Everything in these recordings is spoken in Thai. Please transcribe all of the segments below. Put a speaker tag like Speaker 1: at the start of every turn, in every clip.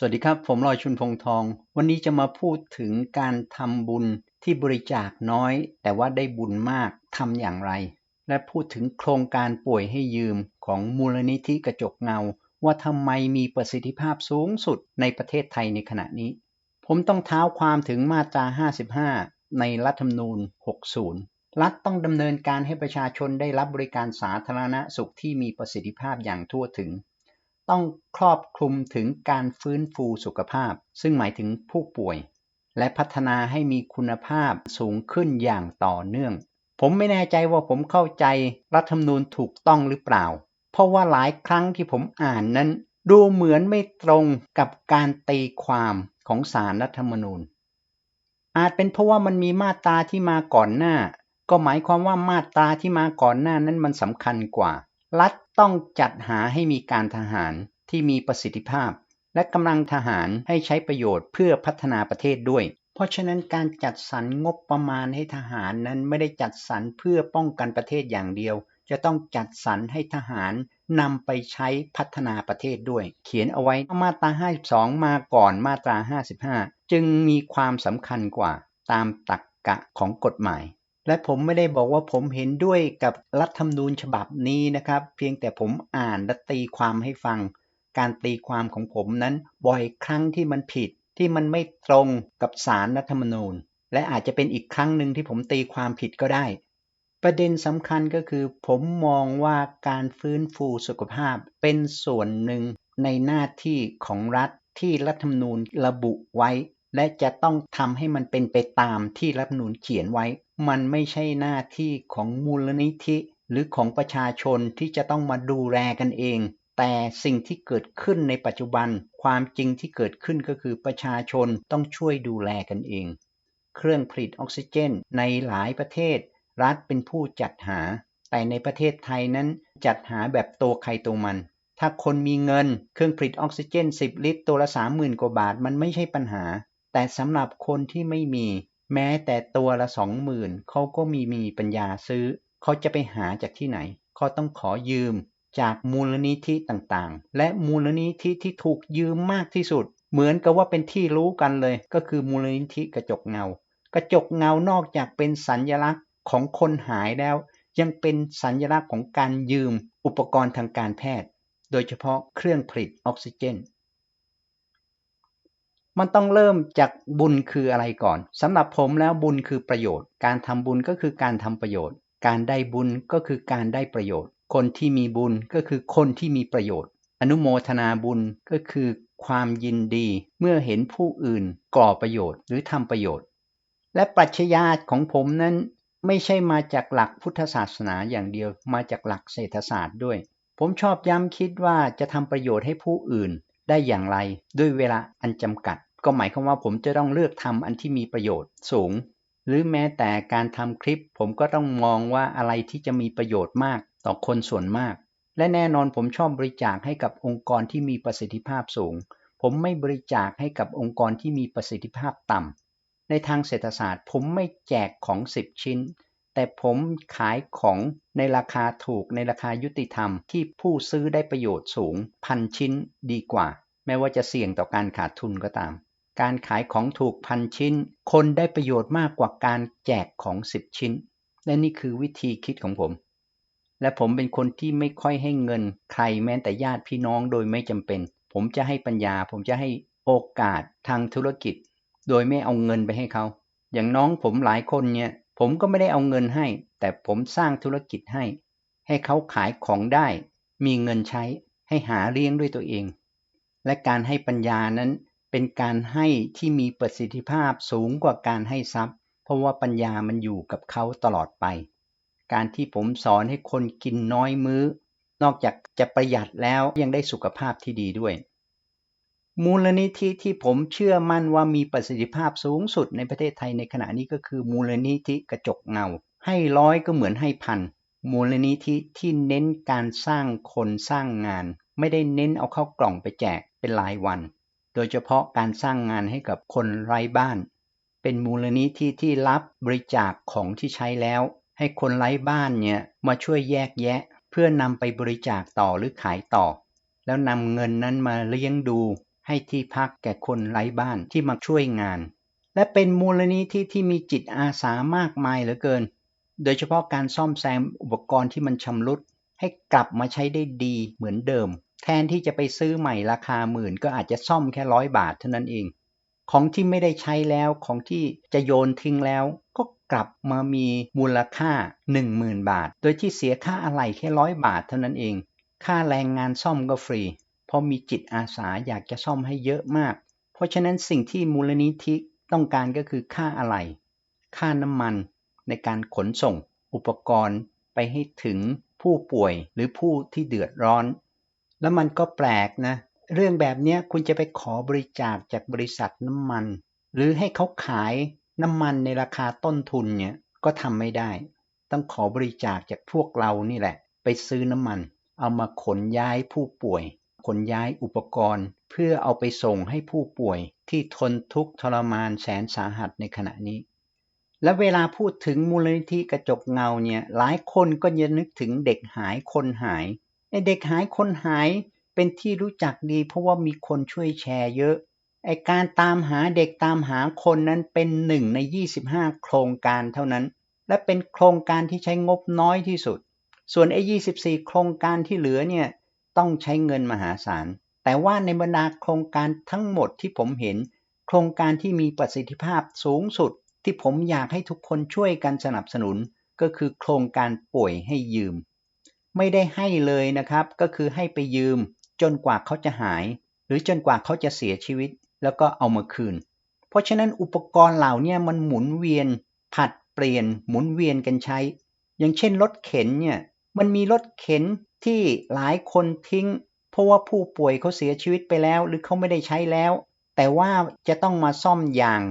Speaker 1: สวัสดีครับ ผมลอยชุนพงทอง วันนี้จะมาพูดถึงการทำบุญที่บริจาคน้อย แต่ว่าได้บุญมากทำอย่างไร และพูดถึงโครงการป่วยให้ยืมของมูลนิธิกระจกเงา ว่าทำไมมีประสิทธิภาพสูงสุดในประเทศไทยในขณะนี้ ผมต้องเท้าความถึงมาตรา 55 ในรัฐธรรมนูญ 60 รัฐต้องดำเนินการให้ประชาชนได้รับบริการสาธารณสุขที่มีประสิทธิภาพอย่างทั่วถึง ต้องครอบคลุมถึงการฟื้นฟูสุขภาพ ซึ่งหมายถึงผู้ป่วย และพัฒนาให้มีคุณภาพสูงขึ้นอย่างต่อเนื่อง ผมไม่แน่ใจว่าผมเข้าใจรัฐธรรมนูญถูกต้องหรือเปล่า เพราะว่าหลายครั้งที่ผมอ่านนั้น ดูเหมือนไม่ตรงกับการตีความของสารรัฐธรรมนูญ อาจเป็นเพราะว่ามันมีมาตราที่มาก่อนหน้า ก็หมายความว่ามาตราที่มาก่อนหน้านั้นมันสำคัญกว่า รัฐต้องจัดหาให้มีการทหารที่มีประสิทธิภาพ และกำลังทหารให้ใช้ประโยชน์เพื่อพัฒนาประเทศด้วย เพราะฉะนั้นการจัดสรรงบประมาณให้ทหารนั้นไม่ได้จัดสรรเพื่อป้องกันประเทศอย่างเดียว จะต้องจัดสรรให้ทหารนำไปใช้พัฒนาประเทศด้วย เขียนเอาไว้มาตรา 52 มาก่อนมาตรา 55 จึงมีความสำคัญกว่าตามตรรกกะของกฎหมาย และผมไม่ได้บอกว่าผมเห็นด้วยกับรัฐธรรมนูญฉบับนี้นะครับ เพียงแต่ผมอ่านและตีความให้ฟัง การตีความของผมนั้นบ่อยครั้งที่มันผิดที่มันไม่ตรงกับสารรัฐธรรมนูญ และอาจจะเป็นอีกครั้งหนึ่งที่ผมตีความผิดก็ได้ ประเด็นสำคัญก็คือ ผมมองว่าการฟื้นฟูสุขภาพเป็นส่วนหนึ่งในหน้าที่ของรัฐที่รัฐธรรมนูญระบุไว้ และจะต้องทำให้มันเป็นไปตามที่รัฐธรรมนูญเขียนไว้ มันไม่ใช่หน้าที่ของมูลนิธิ หรือของประชาชนที่จะต้องมาดูแลกันเอง แต่สิ่งที่เกิดขึ้นในปัจจุบัน ความจริงที่เกิดขึ้นก็คือประชาชนต้องช่วยดูแลกันเอง เครื่องผลิตออกซิเจน ในหลายประเทศ รัฐเป็นผู้จัดหา แต่ในประเทศไทยนั้นจัดหาแบบตัวใครตัวมันถ้าคนมีเงิน เครื่องผลิตออกซิเจน 10 ลิตร ตัวละ 30,000 กว่าบาท มันไม่ใช่ปัญหา แต่สำหรับคนที่ไม่มี แม้แต่ตัวละสองหมื่นเขาก็มีมีปัญญาซื้อ เขาจะไปหาจากที่ไหน เขาต้องขอยืมจากมูลนิธิต่างๆ และมูลนิธิที่ถูกยืมมากที่สุด เหมือนกับว่าเป็นที่รู้กันเลย ก็คือมูลนิธิกระจกเงา กระจกเงานอกจากเป็นสัญญลักษณ์ของคนหายแล้ว ยังเป็นสัญลักษณ์ของการยืมอุปกรณ์ทางการแพทย์ โดยเฉพาะเครื่องผลิตออกซิเจน มันต้องเริ่มจากบุญคืออะไรก่อนสำหรับผมแล้วบุญคือประโยชน์ การทำบุญก็คือการทำประโยชน์ การได้บุญก็คือการได้ประโยชน์ คนที่มีบุญก็คือคนที่มีประโยชน์ อนุโมทนาบุญก็คือความยินดีเมื่อเห็นผู้อื่นก่อประโยชน์หรือทำประโยชน์ และปรัชญาของผมนั้นไม่ใช่มาจากหลักพุทธศาสนาอย่างเดียว มาจากหลักเศรษฐศาสตร์ด้วย ผมชอบย้ำคิดว่าจะทำประโยชน์ให้ผู้อื่นได้อย่างไรด้วยเวลาอันจำกัด ก็หมายความว่าผมจะต้องเลือกทำอันที่มีประโยชน์สูง หรือแม้แต่การทำคลิป ผมก็ต้องมองว่าอะไรที่จะมีประโยชน์มากต่อคนส่วนมาก และแน่นอนผมชอบบริจาคให้กับองค์กรที่มีประสิทธิภาพสูง ผมไม่บริจาคให้กับองค์กรที่มีประสิทธิภาพต่ำในทางเศรษฐศาสตร์ ผมไม่แจกของ 10 ชิ้น แต่ผมขายของในราคาถูกในราคายุติธรรมที่ผู้ซื้อได้ประโยชน์สูงพันชิ้นดีกว่า แม้ว่าจะเสี่ยงต่อการขาดทุนก็ตาม การขายของถูกพันชิ้น คนได้ประโยชน์มากกว่าการแจกของ10ชิ้น และนี่คือวิธีคิดของผม และผมเป็นคนที่ไม่ค่อยให้เงินใครแม้แต่ญาติพี่น้องโดยไม่จำเป็น ผมจะให้ปัญญา ผมจะให้โอกาสทางธุรกิจ โดยไม่เอาเงินไปให้เขา อย่างน้องผมหลายคนเนี่ย ผมก็ไม่ได้เอาเงินให้ แต่ผมสร้างธุรกิจให้ ให้เขาขายของได้ มีเงินใช้ ให้หาเลี้ยงด้วยตัวเอง และการให้ปัญญานั้น เป็นการให้ที่มีประสิทธิภาพสูงกว่าการให้ทรัพย์ เพราะว่าปัญญามันอยู่กับเขาตลอดไป การที่ผมสอนให้คนกินน้อยมื้อ นอกจากจะประหยัดแล้วยังได้สุขภาพที่ดีด้วย มูลนิธิที่ผมเชื่อมั่นว่ามีประสิทธิภาพสูงสุดในประเทศไทยในขณะนี้ก็คือ มูลนิธิกระจกเงา ให้ร้อยก็เหมือนให้พันมูลนิธิที่เน้นการสร้างคนสร้างงาน ไม่ได้เน้นเอาเข้ากล่องไปแจกเป็นรายวัน โดยเฉพาะการสร้างงานให้กับคนไร้บ้าน เป็นมูลนิธิที่รับบริจาคของที่ใช้แล้ว ให้คนไร้บ้านเนี่ยมาช่วยแยกแยะ เพื่อนำไปบริจาคต่อหรือขายต่อ แล้วนำเงินนั้นมาเลี้ยงดู ให้ที่พักแก่คนไร้บ้านที่มาช่วยงาน และเป็นมูลนิธิที่มีจิตอาสามากมายเหลือเกิน โดยเฉพาะการซ่อมแซมอุปกรณ์ที่มันชำรุดให้กลับมาใช้ได้ดีเหมือนเดิม แทนที่จะไปซื้อใหม่ราคาหมื่น ก็อาจจะซ่อมแค่ร้อยบาทเท่านั้นเอง ของที่ไม่ได้ใช้แล้วของที่จะโยนทิ้งแล้ว ก็กลับมามีมูลค่า 10,000 บาท โดยที่เสียค่าอะไหล่แค่ร้อยบาทเท่านั้นเอง ค่าแรงงานซ่อมก็ฟรี เพราะมีจิตอาสาอยากจะซ่อมให้เยอะมาก เพราะฉะนั้นสิ่งที่มูลนิธิต้องการก็คือค่าอะไหล่ค่าน้ำมันในการขนส่งอุปกรณ์ไปให้ถึงผู้ป่วยหรือผู้ที่เดือดร้อน แล้วมันก็แปลกนะ เรื่องแบบนี้คุณจะไปขอบริจาคจากบริษัทน้ำมัน หรือให้เขาขายน้ำมันในราคาต้นทุนเนี่ยก็ทำไม่ได้ ต้องขอบริจาคจากพวกเรานี่แหละ ไปซื้อน้ำมัน เอามาขนย้ายผู้ป่วย ขนย้ายอุปกรณ์ เพื่อเอาไปส่งให้ผู้ป่วยที่ทนทุกข์ทรมานแสนสาหัสในขณะนี้ และเวลาพูดถึงมูลนิธิกระจกเงาเนี่ยหลายคนก็จะนึกถึงเด็กหายคนหาย ไอเด็กหายคนหายเป็นที่รู้จักดีเพราะว่ามีคนช่วยแชร์เยอะ ไอการตามหาเด็กตามหาคนนั้นเป็นหนึ่งใน 25 โครงการเท่านั้น และเป็นโครงการที่ใช้งบน้อยที่สุด ส่วนไอ24 โครงการที่เหลือเนี่ยต้องใช้เงินมหาศาล แต่ว่าในบรรดาโครงการทั้งหมดที่ผมเห็น โครงการที่มีประสิทธิภาพสูงสุด ที่ผมอยากให้ทุกคนช่วยกันสนับสนุน ก็คือโครงการป่วยให้ยืม ไม่ได้ให้เลยนะครับ ก็คือให้ไปยืมจนกว่าเขาจะหาย หรือจนกว่าเขาจะเสียชีวิต แล้วก็เอามาคืน เพราะฉะนั้นอุปกรณ์เหล่านี้มันหมุนเวียน ผัดเปลี่ยนหมุนเวียนกันใช้ อย่างเช่นรถเข็นเนี่ยมันมีรถเข็นที่หลายคนทิ้ง เพราะว่าผู้ป่วยเขาเสียชีวิตไปแล้ว หรือเขาไม่ได้ใช้แล้ว แต่ว่าจะต้องมาซ่อมยาง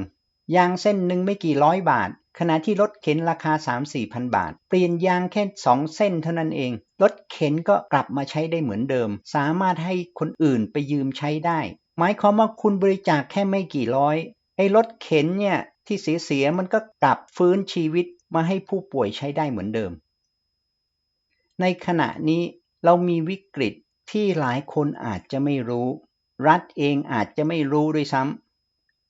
Speaker 1: ยางเส้นหนึ่งไม่กี่ร้อยบาท ขณะที่รถเข็นราคา 3-4พันบาท เปลี่ยนยางแค่ 2 เส้นเท่านั้นเอง รถเข็นก็กลับมาใช้ได้เหมือนเดิม สามารถให้คนอื่นไปยืมใช้ได้ หมายความว่าคุณบริจาคแค่ไม่กี่ร้อย ไอ้รถเข็นเนี่ยที่เสียเสียมันก็กลับฟื้นชีวิตมาให้ผู้ป่วยใช้ได้เหมือนเดิม ในขณะนี้เรามีวิกฤตที่หลายคนอาจจะไม่รู้ รัฐเองอาจจะไม่รู้ด้วยซ้ำ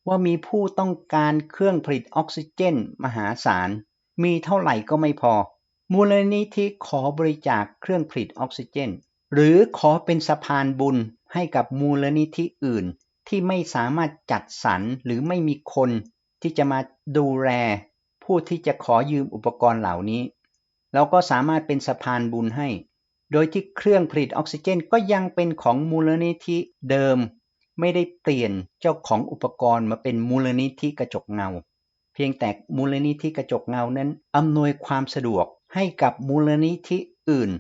Speaker 1: ว่ามีผู้ต้องการเครื่องผลิตออกซิเจนมหาศาล มีเท่าไหร่ก็ไม่พอ มูลนิธิขอบริจาคเครื่องผลิตออกซิเจน หรือขอเป็นสะพานบุญให้กับมูลนิธิอื่น ที่ไม่สามารถจัดสรรหรือไม่มีคนที่จะมาดูแลผู้ที่จะขอยืมอุปกรณ์เหล่านี้เราก็สามารถเป็นสะพานบุญให้ โดยที่เครื่องผลิตออกซิเจนก็ยังเป็นของมูลนิธิเดิม ไม่ได้เปลี่ยนเจ้าของอุปกรณ์มาเป็นมูลนิธิกระจกเงา เพียงแต่มูลนิธิกระจกเงานั้นอำนวยความสะดวกให้กับมูลนิธิอื่น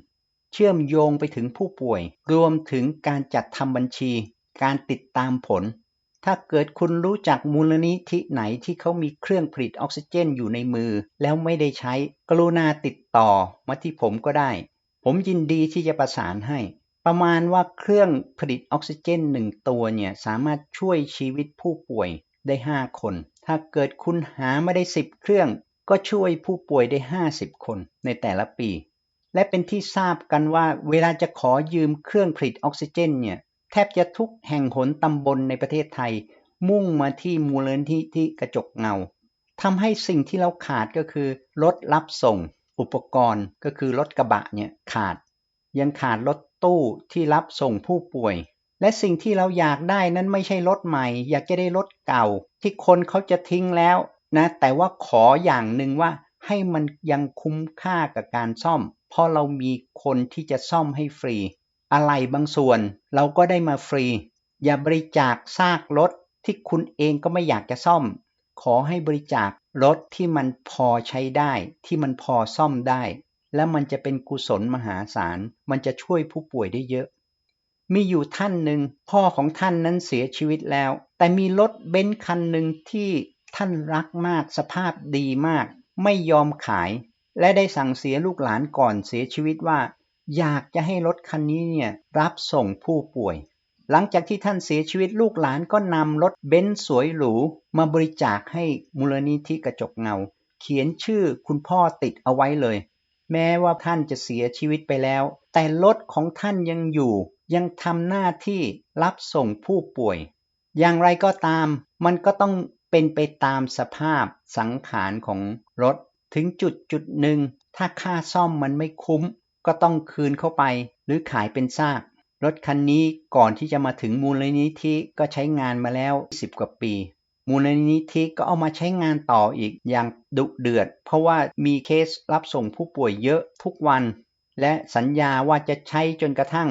Speaker 1: เชื่อมโยงไปถึงผู้ป่วย รวมถึงการจัดทำบัญชี การติดตามผล ถ้าเกิดคุณรู้จักมูลนิธิไหนที่เขามีเครื่องผลิตออกซิเจนอยู่ในมือ แล้วไม่ได้ใช้ กรุณาติดต่อมาที่ผมก็ได้ ผมยินดีที่จะประสานให้ ประมาณว่าเครื่องผลิตออกซิเจนหนึ่งตัวเนี่ยสามารถช่วยชีวิตผู้ป่วยได้ 5 คน ถ้าเกิดคุณหาไม่ได้ 10 เครื่องก็ช่วยผู้ป่วยได้ 50 คนในแต่ละปี และเป็นที่ทราบกันว่าเวลาจะขอยืมเครื่องผลิตออกซิเจนเนี่ยแทบจะทุกแห่งหนตำบลในประเทศไทย มุ่งมาที่มูลนิธิที่กระจกเงาทำให้สิ่งที่เราขาดก็คือรถรับส่ง อุปกรณ์ก็คือรถกระบะเนี่ยขาด ยังขาดรถ ตู้ที่รับส่งผู้ป่วย และสิ่งที่เราอยากได้นั้นไม่ใช่รถใหม่ อยากจะได้รถเก่า ที่คนเขาจะทิ้งแล้วนะ แต่ว่าขออย่างหนึ่งว่าให้มันยังคุ้มค่ากับการซ่อม เพราะเรามีคนที่จะซ่อมให้ฟรี อะไรบางส่วนเราก็ได้มาฟรี อย่าบริจาคซากรถที่คุณเองก็ไม่อยากจะซ่อม ขอให้บริจาครถที่มันพอใช้ได้ ที่มันพอซ่อมได้ และมันจะเป็นกุศลมหาศาล มันจะช่วยผู้ป่วยได้เยอะ มีอยู่ท่านหนึ่งพ่อของท่านนั้นเสียชีวิตแล้ว แต่มีรถเบนซ์คันหนึ่งที่ท่านรักมากสภาพดีมาก ไม่ยอมขาย และได้สั่งเสียลูกหลานก่อนเสียชีวิตว่า อยากจะให้รถคันนี้เนี่ยรับส่งผู้ป่วย หลังจากที่ท่านเสียชีวิตลูกหลานก็นำรถเบนซ์สวยหรู มาบริจาคให้มูลนิธิกระจกเงา เขียนชื่อคุณพ่อติดเอาไว้เลย แม้ว่าท่านจะเสียชีวิตไปแล้ว แต่รถของท่านยังอยู่ ยังทำหน้าที่รับส่งผู้ป่วย อย่างไรก็ตาม มันก็ต้องเป็นไปตามสภาพสังขารของรถ ถึงจุดจุดหนึ่ง ถ้าค่าซ่อมมันไม่คุ้ม ก็ต้องคืนเข้าไป หรือขายเป็นซาก รถคันนี้ก่อนที่จะมาถึงมูลนิธิก็ใช้งานมาแล้ว 10 กว่าปี มูลนิธิก็เอามาใช้งานต่ออีกอย่างดุเดือด เพราะว่ามีเคสรับส่งผู้ป่วยเยอะทุกวัน และสัญญาว่าจะใช้จนกระทั่ง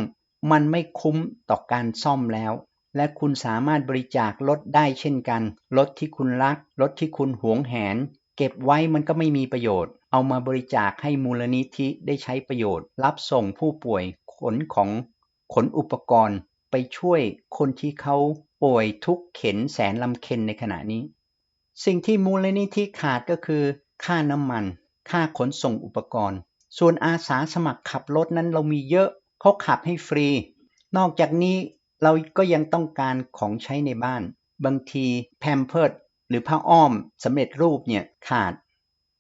Speaker 1: มันไม่คุ้มต่อการซ่อมแล้ว และคุณสามารถบริจาครถได้เช่นกันรถที่คุณรักรถที่คุณหวงแหน เก็บไว้มันก็ไม่มีประโยชน์ เอามาบริจาคให้มูลนิธิได้ใช้ประโยชน์ รับส่งผู้ป่วยขนของขนอุปกรณ์ไปช่วยคนที่เขา ป่วยทุกเข็นแสนลำเค็นในขณะนี้ สิ่งที่มูลนิธิขาดก็คือ ค่าน้ำมัน ค่าขนส่งอุปกรณ์ ส่วนอาสาสมัครขับรถนั้นเรามีเยอะเขาขับให้ฟรี นอกจากนี้เราก็ยังต้องการของใช้ในบ้าน บางทีแพมเพิร์ดหรือผ้าอ้อมสำเร็จรูปเนี่ยขาด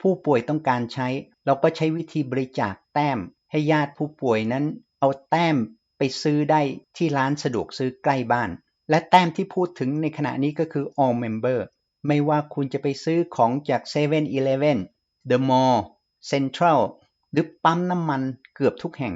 Speaker 1: ผู้ป่วยต้องการใช้ เราก็ใช้วิธีบริจาคแต้ม ให้ญาติผู้ป่วยนั้น เอาแต้มไปซื้อได้ที่ร้านสะดวกซื้อใกล้บ้าน และแต้มที่พูดถึงในขณะนี้ก็คือ all member ไม่ว่าคุณจะไปซื้อของจาก7 e เ e ่ e อ The Mall Central หรือปั๊มน้ำมันเกือบทุกแห่ง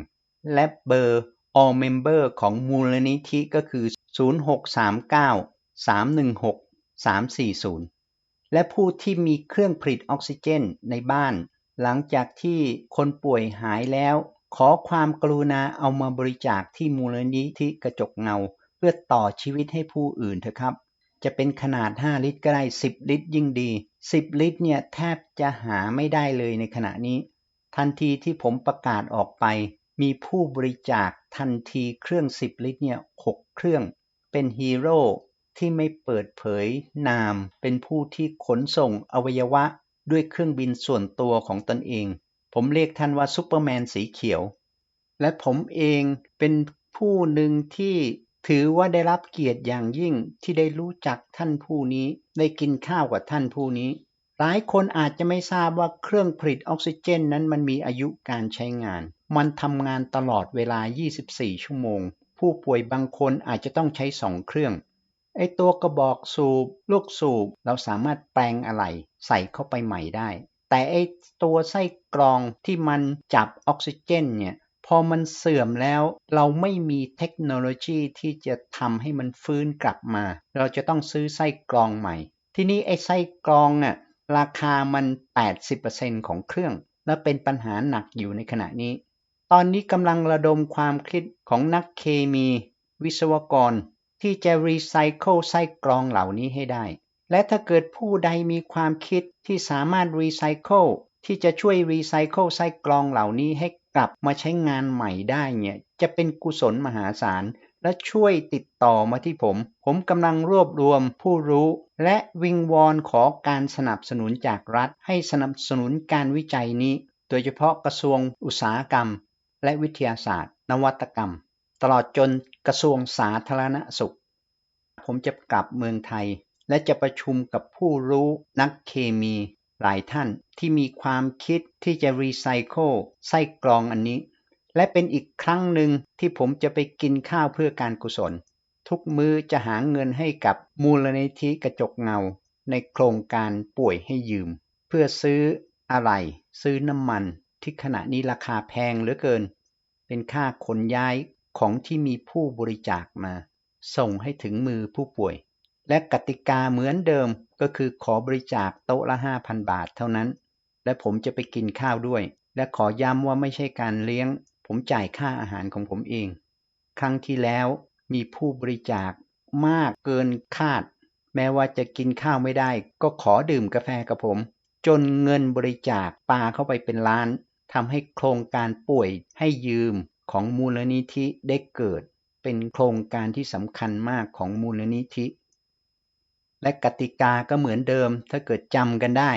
Speaker 1: และเบอร์ all member ของมูลนิธิก็คือ 0639 316 340 และผู้ที่มีเครื่องผลิตออกซิเจนในบ้าน หลังจากที่คนป่วยหายแล้ว ขอความกรุณาเอามาบริจาคที่มูลนิธิกระจกเงา พื่อต่อชีวิตให้ผู้อื่นเถอะครับ จะเป็นขนาด 5 ลิตรก็ได้ 10 ลิตรยิ่งดี 10 ลิตรเนี่ยแทบจะหาไม่ได้เลยในขณะนี้ ทันทีที่ผมประกาศออกไป มีผู้บริจาคทันทีเครื่อง 10 ลิตรเนี่ย6เครื่อง เป็นฮีโร่ที่ไม่เปิดเผยนาม เป็นผู้ที่ขนส่งอวัยวะด้วยเครื่องบินส่วนตัวของตนเอง ผมเรียกท่านว่าซูเปอร์แมนสีเขียว และผมเองเป็นผู้หนึ่งที่ ถือว่าได้รับเกียรติอย่างยิ่งที่ได้รู้จักท่านผู้นี้ ได้กินข้าวกับท่านผู้นี้ หลายคนอาจจะไม่ทราบว่าเครื่องผลิตออกซิเจนนั้นมันมีอายุการใช้งาน มันทำงานตลอดเวลา 24 ชั่วโมง ผู้ป่วยบางคนอาจจะต้องใช้สองเครื่อง ไอตัวกระบอกสูบ ลูกสูบ เราสามารถแปลงอะไร ใส่เข้าไปใหม่ได้ แต่ไอตัวไส้กรองที่มันจับออกซิเจนเนี่ย พอมันเสื่อมแล้วเราไม่มีเทคโนโลยีที่จะทำให้มันฟื้นกลับมา เราจะต้องซื้อไส้กรองใหม่ ที่นี้ไอไส้กรองอะราคามัน 80%ของเครื่อง และเป็นปัญหาหนักอยู่ในขณะนี้ ตอนนี้กำลังระดมความคิดของนักเคมี วิศวกร ที่จะรีไซเคิลไส้กรองเหล่านี้ให้ได้ และถ้าเกิดผู้ใดมีความคิดที่สามารถรีไซเคิลที่จะช่วยรีไซเคิลไส้กรองเหล่านี้ให้ กลับมาใช้งานใหม่ได้เนี่ยจะเป็นกุศลมหาศาล และช่วยติดต่อมาที่ผม ผมกำลังรวบรวมผู้รู้ และวิงวอนขอการสนับสนุนจากรัฐ ให้สนับสนุนการวิจัยนี้ โดยเฉพาะกระทรวงอุตสาหกรรม และวิทยาศาสตร์ นวัตกรรม ตลอดจนกระทรวงสาธารณสุข ผมจะกลับเมืองไทย และจะประชุมกับผู้รู้นักเคมี หลายท่านที่มีความคิดที่จะรีไซเคิลไส้กรองอันนี้ และเป็นอีกครั้งหนึ่งที่ผมจะไปกินข้าวเพื่อการกุศล ทุกมือจะหาเงินให้กับมูลนิธิกระจกเงา ในโครงการป่วยให้ยืม เพื่อซื้ออะไร ซื้อน้ำมันที่ขณะนี้ราคาแพงเหลือเกิน เป็นค่าขนย้ายของที่มีผู้บริจาคมา ส่งให้ถึงมือผู้ป่วย และกติกาเหมือนเดิม ก็คือขอบริจาคโต๊ะละ5,000บาทเท่านั้น และผมจะไปกินข้าวด้วย และขอย้ำว่าไม่ใช่การเลี้ยง ผมจ่ายค่าอาหารของผมเอง ครั้งที่แล้วมีผู้บริจาคมากเกินคาด แม้ว่าจะกินข้าวไม่ได้ ก็ขอดื่มกาแฟกับผม จนเงินบริจาคปาเข้าไปเป็นล้านทำให้โครงการป่วยให้ยืมของมูลนิธิได้เกิด เป็นโครงการที่สำคัญมากของมูลนิธิ และกติกาก็เหมือนเดิม ถ้าเกิดจำกันได้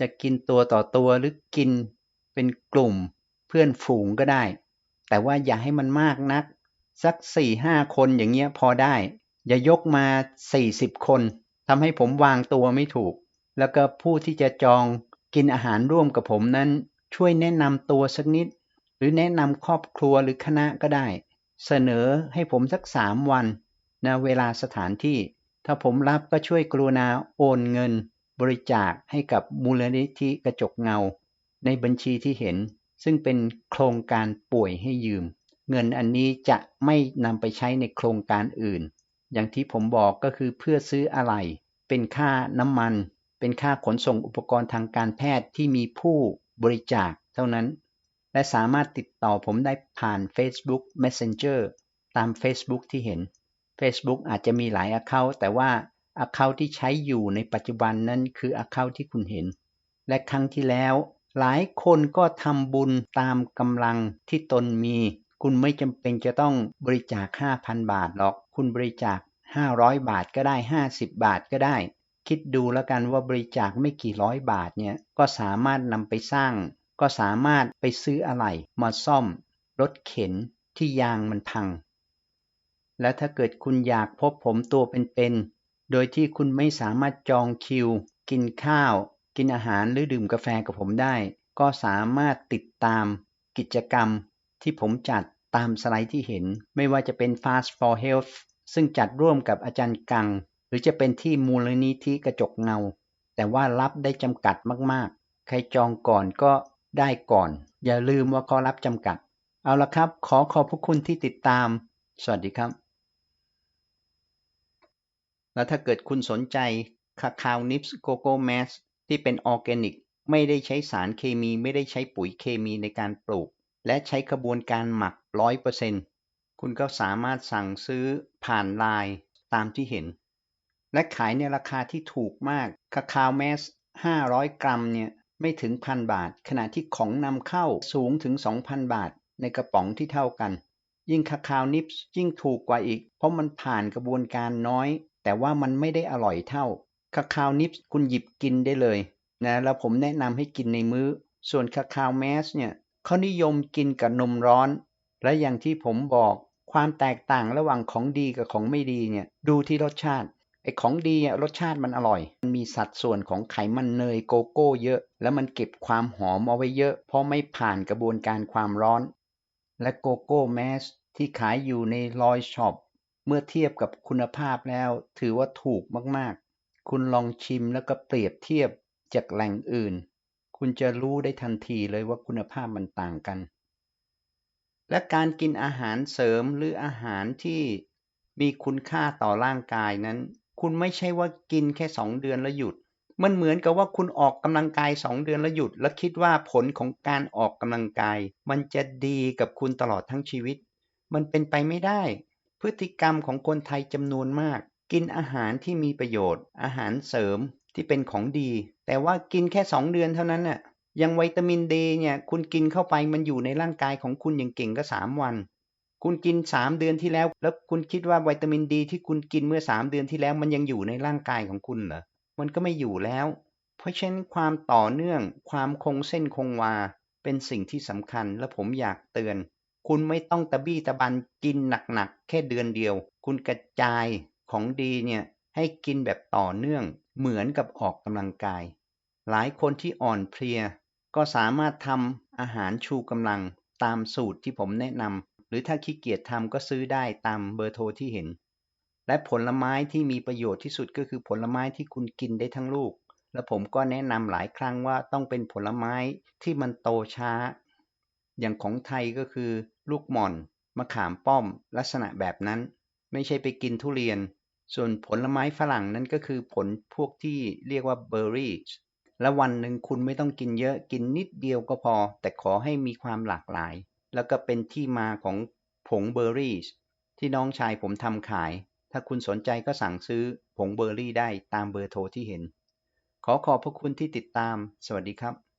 Speaker 1: จะกินตัวต่อตัวหรือกินเป็นกลุ่มเพื่อนฝูงก็ได้ แต่ว่าอย่าให้มันมากนัก สักสี่ห้าคนอย่างเงี้ยพอได้ อย่ายกมาสี่สิบคนทำให้ผมวางตัวไม่ถูก แล้วก็ผู้ที่จะจองกินอาหารร่วมกับผมนั้น ช่วยแนะนำตัวสักนิด หรือแนะนำครอบครัวหรือคณะก็ได้ เสนอให้ผมสักสามวันนะเวลาสถานที่ ถ้าผมรับก็ช่วยกรุณาโอนเงินบริจาคให้กับมูลนิธิกระจกเงา ในบัญชีที่เห็น ซึ่งเป็นโครงการป่วยให้ยืม เงินอันนี้จะไม่นำไปใช้ในโครงการอื่น อย่างที่ผมบอกก็คือเพื่อซื้ออะไร เป็นค่าน้ำมัน เป็นค่าขนส่งอุปกรณ์ทางการแพทย์ที่มีผู้บริจาคเท่านั้น และสามารถติดต่อผมได้ผ่าน Facebook Messenger ตาม Facebook ที่เห็น Facebook อาจจะมีหลาย Account แต่ว่า Account ที่ใช้อยู่ในปัจจุบันนั้นคือ Account ที่คุณเห็น และครั้งที่แล้ว หลายคนก็ทำบุญตามกำลังที่ตนมี คุณไม่จำเป็นจะต้องบริจาค 5,000 บาทหรอก คุณบริจาค 500 บาทก็ได้ 50 บาทก็ได้ คิดดูแล้วกันว่าบริจาคไม่กี่ร้อยบาทเนี่ยก็สามารถนำไปสร้าง ก็สามารถไปซื้ออะไรมาซ่อมรถเข็นที่ยางมันพัง และถ้าเกิดคุณอยากพบผมตัวเป็นๆ โดยที่คุณไม่สามารถจองคิว กินข้าว กินอาหารหรือดื่มกาแฟกับผมได้ ก็สามารถติดตามกิจกรรมที่ผมจัดตามสไลด์ที่เห็น ไม่ว่าจะเป็น Fast for Health ซึ่งจัดร่วมกับอาจารย์กัง หรือจะเป็นที่มูลนิธิกระจกเงา แต่ว่ารับได้จำกัดมากๆ ใครจองก่อนก็ได้ก่อน อย่าลืมว่าเขารับจำกัด เอาละครับ ขอขอบพระคุณที่ติดตาม สวัสดีครับ แล้วถ้าเกิดคุณสนใจคาคาวนิปส์โกโก้แมสที่เป็นออร์แกนิก ไม่ได้ใช้สารเคมีไม่ได้ใช้ปุ๋ยเคมีในการปลูก และใช้กระบวนการหมัก100%คุณก็สามารถสั่งซื้อผ่านไลน์ตามที่เห็น และขายในราคาที่ถูกมากคาคาวแมส500 กรัมเนี่ยไม่ถึงพันบาท ขณะที่ของนำเข้าสูงถึง 2,000 บาท ในกระป๋องที่เท่ากัน ยิ่งคาคาวนิปส์ยิ่งถูกกว่าอีก เพราะมันผ่านกระบวนการน้อย แต่ว่ามันไม่ได้อร่อยเท่าคาคาวนิปคุณหยิบกินได้เลยนะแล้วผมแนะนำให้กินในมือ้อ ส่วนคาคาวแมสเนี่ยเขานิยมกินกับนมร้อน และอย่างที่ผมบอกความแตกต่างระหว่างของดีกับของไม่ดีเนี่ยดูที่รสชาติไอ้ของดีอะรสชาติมันอร่อย มันมีสัดส่วนของไขมันเนยโกโก้เยอะ แล้วมันเก็บความหอมเอาไว้เยอะ เพราะไม่ผ่านกระบวนการความร้อน และโกโก้แมสที่ขายอยู่ในลอยช็อป เมื่อเทียบกับคุณภาพแล้ว ถือว่าถูกมากๆ คุณลองชิมแล้วก็เปรียบเทียบจากแหล่งอื่น คุณจะรู้ได้ทันทีเลยว่าคุณภาพมันต่างกัน และการกินอาหารเสริมหรืออาหารที่มีคุณค่าต่อร่างกายนั้น คุณไม่ใช่ว่ากินแค่สองเดือนแล้วหยุด มันเหมือนกับว่าคุณออกกำลังกายสองเดือนแล้วหยุด แล้วคิดว่าผลของการออกกำลังกาย มันจะดีกับคุณตลอดทั้งชีวิต มันเป็นไปไม่ได้ พฤติกรรมของคนไทยจำนวนมาก กินอาหารที่มีประโยชน์ อาหารเสริมที่เป็นของดี แต่ว่ากินแค่สองเดือนเท่านั้นน่ะยังวิตามินดีเนี่ยคุณกินเข้าไปมันอยู่ในร่างกายของคุณอย่างเก่งก็สามวัน คุณกินสามเดือนที่แล้ว แล้วคุณคิดว่าวิตามินดีที่คุณกินเมื่อสามเดือนที่แล้วมันยังอยู่ในร่างกายของคุณเหรอมันก็ไม่อยู่แล้ว เพราะฉะนั้นความต่อเนื่องความคงเส้นคงวา เป็นสิ่งที่สำคัญและผมอยากเตือน คุณไม่ต้องตะบี้ตะบันกินหนักๆ แค่เดือนเดียว คุณกระจายของดีเนี่ยให้กินแบบต่อเนื่อง เหมือนกับออกกำลังกาย หลายคนที่อ่อนเพลีย ก็สามารถทำอาหารชูกำลังตามสูตรที่ผมแนะนำหรือถ้าขี้เกียจทำก็ซื้อได้ตามเบอร์โทรที่เห็น และผลไม้ที่มีประโยชน์ที่สุดก็คือผลไม้ที่คุณกินได้ทั้งลูก และผมก็แนะนำหลายครั้งว่าต้องเป็นผลไม้ที่มันโตช้า อย่างของไทยก็คือ ลูกหม่อน มะขามป้อม ลักษณะแบบนั้น ไม่ใช่ไปกินทุเรียน ส่วนผลไม้ฝรั่งนั้นก็คือผลพวกที่เรียกว่าเบอร์รี่และวันหนึ่งคุณไม่ต้องกินเยอะกินนิดเดียวก็พอ แต่ขอให้มีความหลากหลาย แล้วก็เป็นที่มาของผงเบอร์รี่ที่น้องชายผมทำขาย ถ้าคุณสนใจก็สั่งซื้อผงเบอร์รี่ได้ตามเบอร์โทรที่เห็น ขอขอบพระคุณที่ติดตาม สวัสดีครับ